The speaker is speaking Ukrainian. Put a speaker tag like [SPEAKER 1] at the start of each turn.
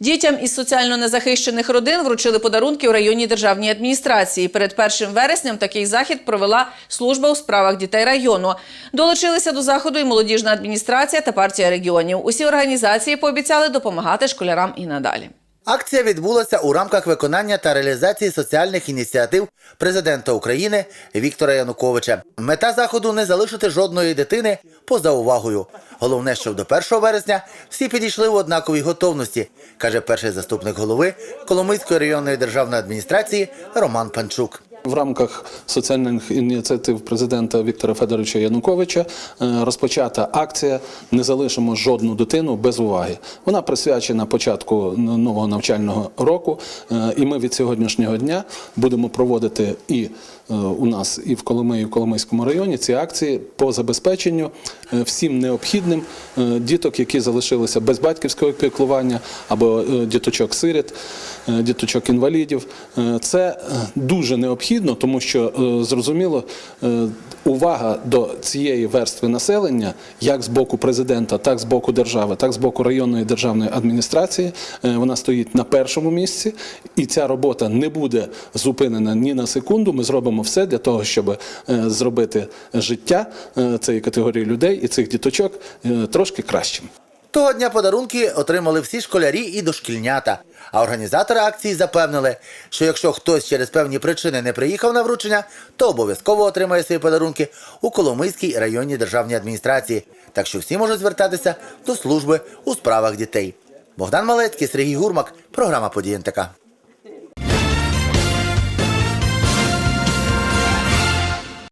[SPEAKER 1] Дітям із соціально незахищених родин вручили подарунки у районній державній адміністрації. Перед 1 вереснем такий захід провела служба у справах дітей району. Долучилися до заходу і молодіжна адміністрація та партія регіонів. Усі організації пообіцяли допомагати школярам і надалі.
[SPEAKER 2] Акція відбулася у рамках виконання та реалізації соціальних ініціатив президента України Віктора Януковича. Мета заходу не залишити жодної дитини поза увагою. Головне, щоб до 1 вересня всі підійшли в однаковій готовності, каже перший заступник голови Коломийської районної державної адміністрації Роман Панчук.
[SPEAKER 3] В рамках соціальних ініціатив президента Віктора Федоровича Януковича е, розпочата акція Не залишимо жодну дитину без уваги. Вона присвячена початку нового навчального року, е, і ми від сьогоднішнього дня будемо проводити і е, у нас, і в Коломиї, і в Коломийському районі ці акції по забезпеченню всім необхідним діток, які залишилися без батьківського піклування або діточок-сиріт, е, діточок-інвалідів. Е, Це дуже необхідно, тому що е, зрозуміло, е, увага до цієї верстви населення, як з боку президента, так з боку держави, так з боку районної державної адміністрації, е, вона стоїть на першому місці, і ця робота не буде зупинена ні на секунду. Ми зробимо все для того, щоб зробити життя цієї категорії людей і цих діточок трошки кращим.
[SPEAKER 2] Того дня подарунки отримали всі школярі і дошкільнята. А організатори акції запевнили, що якщо хтось через певні причини не приїхав на вручення, то обов'язково отримає свої подарунки у Коломийській районній державній адміністрації. Так що всі можуть звертатися до служби у справах дітей. Богдан Малецький, Сергій Гурмак, програма «Події НТК».